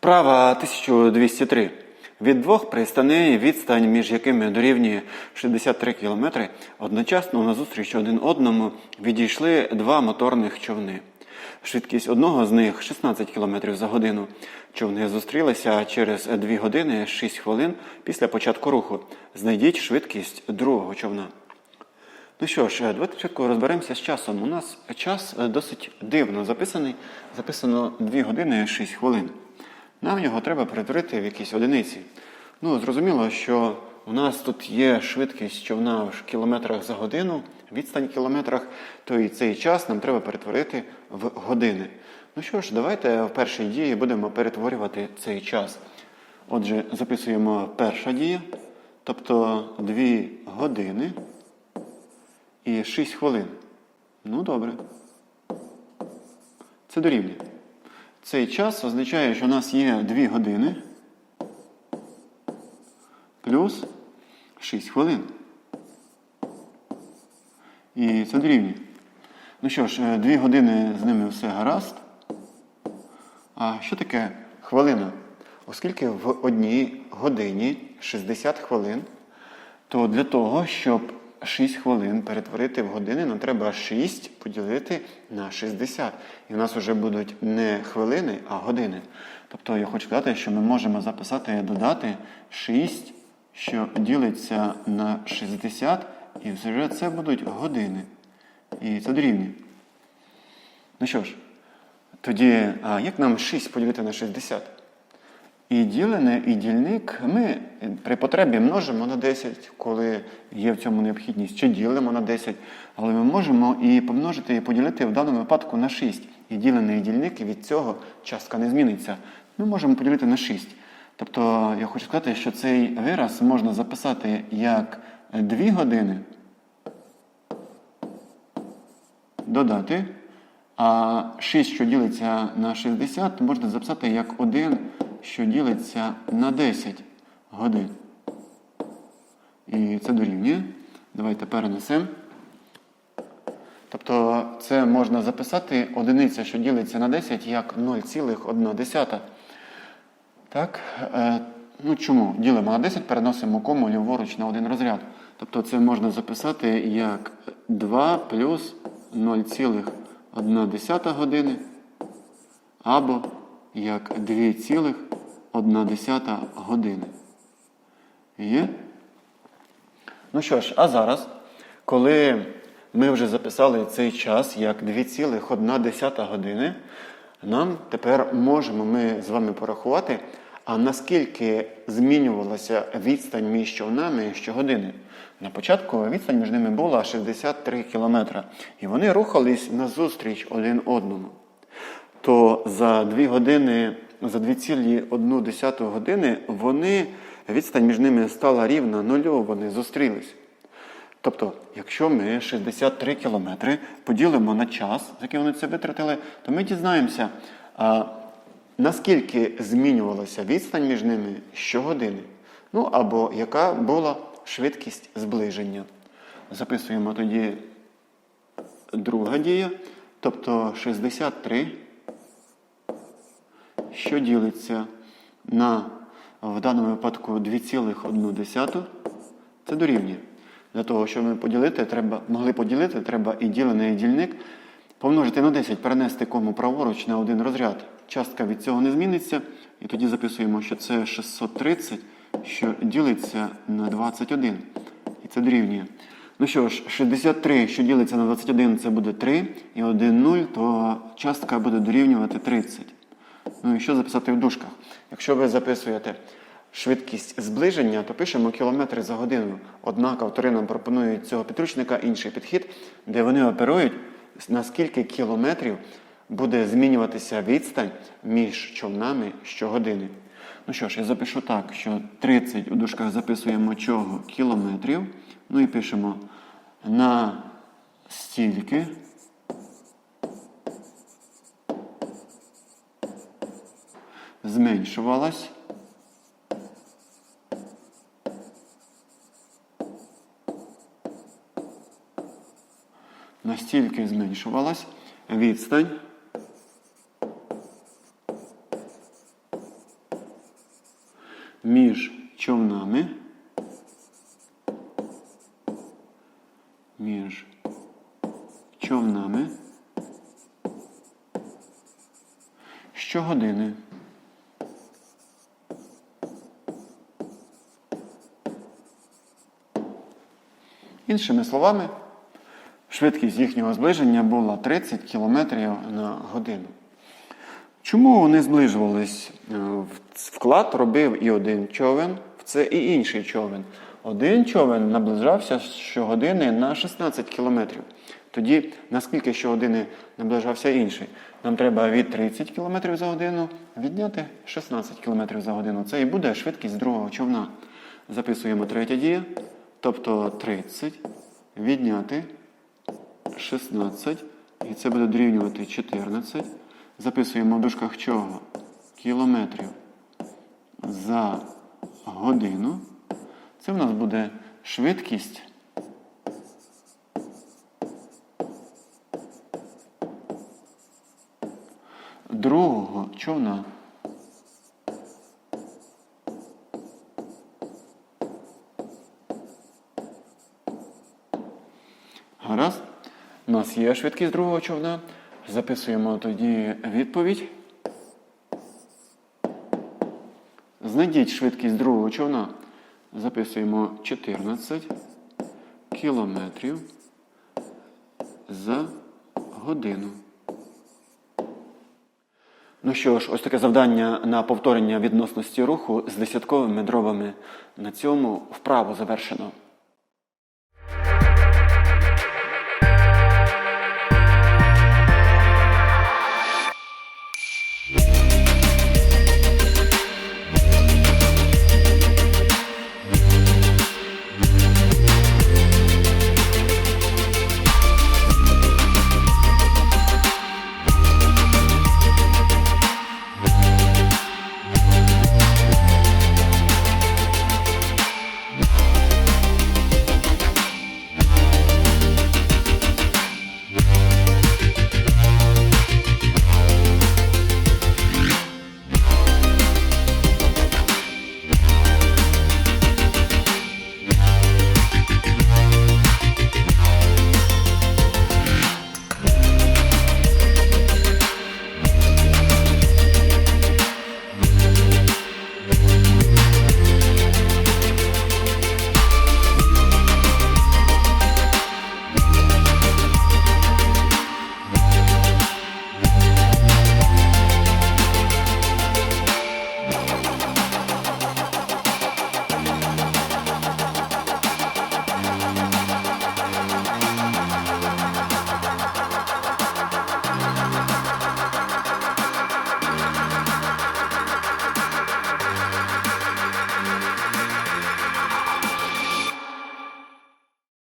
Вправа 1203. Від двох пристаней відстань, між якими дорівнює 63 км, одночасно назустріч один одному відійшли два моторних човни. Швидкість одного з них 16 км за годину. Човни зустрілися через 2 години 6 хвилин після початку руху. Знайдіть швидкість другого човна. Ну що ж, давайте спочатку розберемося з часом. У нас час досить дивно записаний. Записано 2 години 6 хвилин. Нам його треба перетворити в якісь одиниці. Ну, зрозуміло, що у нас тут є швидкість човна в кілометрах за годину, відстань в кілометрах, то і цей час нам треба перетворити в години. Ну що ж, давайте в першій дії будемо перетворювати цей час. Отже, записуємо перша дія, тобто 2 години і 6 хвилин. Ну, добре. Це дорівнює. Цей час означає, що у нас є 2 години плюс 6 хвилин. І це дорівнює. Ну що ж, 2 години з ними все гаразд. А що таке хвилина? Оскільки в одній годині 60 хвилин, то для того, щоб 6 хвилин перетворити в години, нам треба 6 поділити на 60. І в нас вже будуть не хвилини, а години. Тобто я хочу сказати, що ми можемо записати, і додати 6, що ділиться на 60, і вже це будуть години. І це дорівнює. Ну що ж, тоді, а як нам 6 поділити на 60? І ділене, і дільник ми при потребі множимо на 10, коли є в цьому необхідність, чи ділимо на 10, але ми можемо і помножити, і поділити в даному випадку на 6. І ділений і дільник, і від цього частка не зміниться. Ми можемо поділити на 6. Тобто я хочу сказати, що цей вираз можна записати як 2 години додати, а 6, що ділиться на 60, можна записати як 1, що ділиться на 10 годин. І це дорівнює. Давайте перенесемо. Тобто це можна записати одиниця, що ділиться на 10, як 0,1. Так? Е, ну чому? Ділимо на 10, переносимо кому ліворуч на один розряд. Тобто це можна записати як 2 плюс 0,1 години або як 2,1 години. Є? Ну що ж, а зараз, коли ми вже записали цей час як 2,1 години, нам тепер можемо ми з вами порахувати, а наскільки змінювалася відстань між човнами щогодини. На початку відстань між ними була 63 кілометра. І вони рухались назустріч один одному. То за 2 години, за 2,1 години вони, відстань між ними стала рівна нулю, вони зустрілись. Тобто, якщо ми 63 кілометри поділимо на час, за який вони це витратили, то ми дізнаємося, а, наскільки змінювалася відстань між ними щогодини. Ну або яка була швидкість зближення. Записуємо тоді друга дія, тобто 63, що ділиться на в даному випадку 2,1, це дорівнює. Для того, щоб ми поділити, треба, могли поділити, треба і ділений і дільник помножити на 10, перенести кому праворуч на один розряд. Частка від цього не зміниться. І тоді записуємо, що це 630, що ділиться на 21. І це дорівнює. Ну що ж, 63, що ділиться на 21, це буде 3, і 1 0, то частка буде дорівнювати 30. Ну і що записати в дужках? Якщо ви записуєте швидкість зближення, то пишемо кілометри за годину. Однак автори нам пропонують цього підручника інший підхід, де вони оперують, на скільки кілометрів буде змінюватися відстань між човнами щогодини. Ну що ж, я запишу так, що 30 у дужках записуємо чого кілометрів. Ну і пишемо на стільки. Зменшувалась. Настільки зменшувалась відстань між човнами. Між човнами. Щогодини. Іншими словами, швидкість їхнього зближення була 30 км на годину. Чому вони зближувались? Е, Вклад робив і один човен, це і інший човен. Один човен наближався щогодини на 16 кілометрів. Тоді, наскільки щогодини наближався інший? Нам треба від 30 км за годину відняти 16 км за годину. Це і буде швидкість другого човна. Записуємо третя дія, тобто 30 відняти 16, і це буде дорівнювати 14. Записуємо в дужках чого? Кілометрів за годину. Це в нас буде швидкість. Другого човна. Гаразд. У нас є швидкість другого човна. Записуємо тоді відповідь. Знайдіть швидкість другого човна. Записуємо 14 кілометрів за годину. Ну що ж, ось таке завдання на повторення відносності руху з десятковими дробами. На цьому вправо завершено.